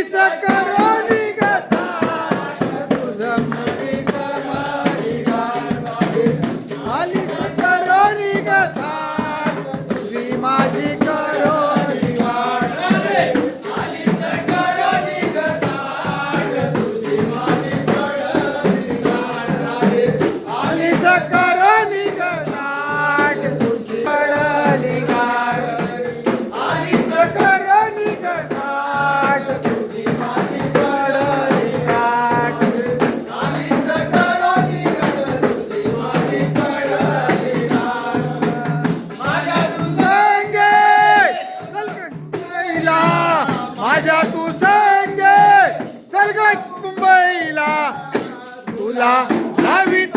ऐसा करो राजा तू संगे. चल ग मुंबईला तुला लावित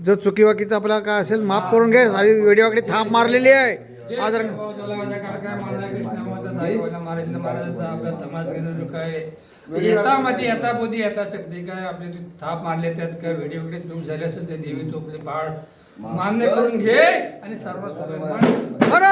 जो चुकीवाकीचा आपला काय असेल माफ करून घे साडी व्हिडिओकडे थाप मारलेली आहे. आज येता मध्ये येता बोधी येता शकते काय? आपले थाप मारले त्यात काय? व्हिडिओकडे चूक झाले असेल ते देवी तो आपले पाळ मान्य करून घे आणि सर्व अरे